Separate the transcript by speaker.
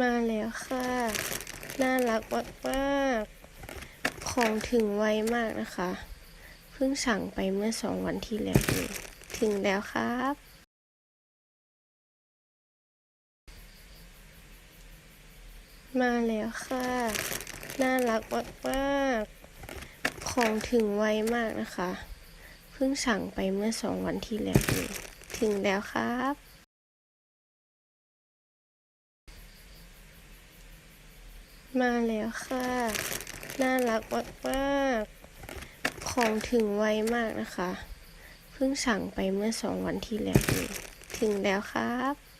Speaker 1: มาแล้วค่ะ น่ารักมากๆของถึงไวมากนะคะ เพิ่งสั่งไปเมื่อสองวันที่แล้วเองถึงแล้วครับ มาแล้วค่ะ น่ารักมากๆของถึงไวมากนะคะ เพิ่งสั่งไปเมื่อสองวันที่แล้วเองถึงแล้วครับ มาแล้วค่ะ น่ารักมากๆของถึงไวมากนะคะ เพิ่งสั่งไปเมื่อสองวันที่แล้วเองถึงแล้วครับ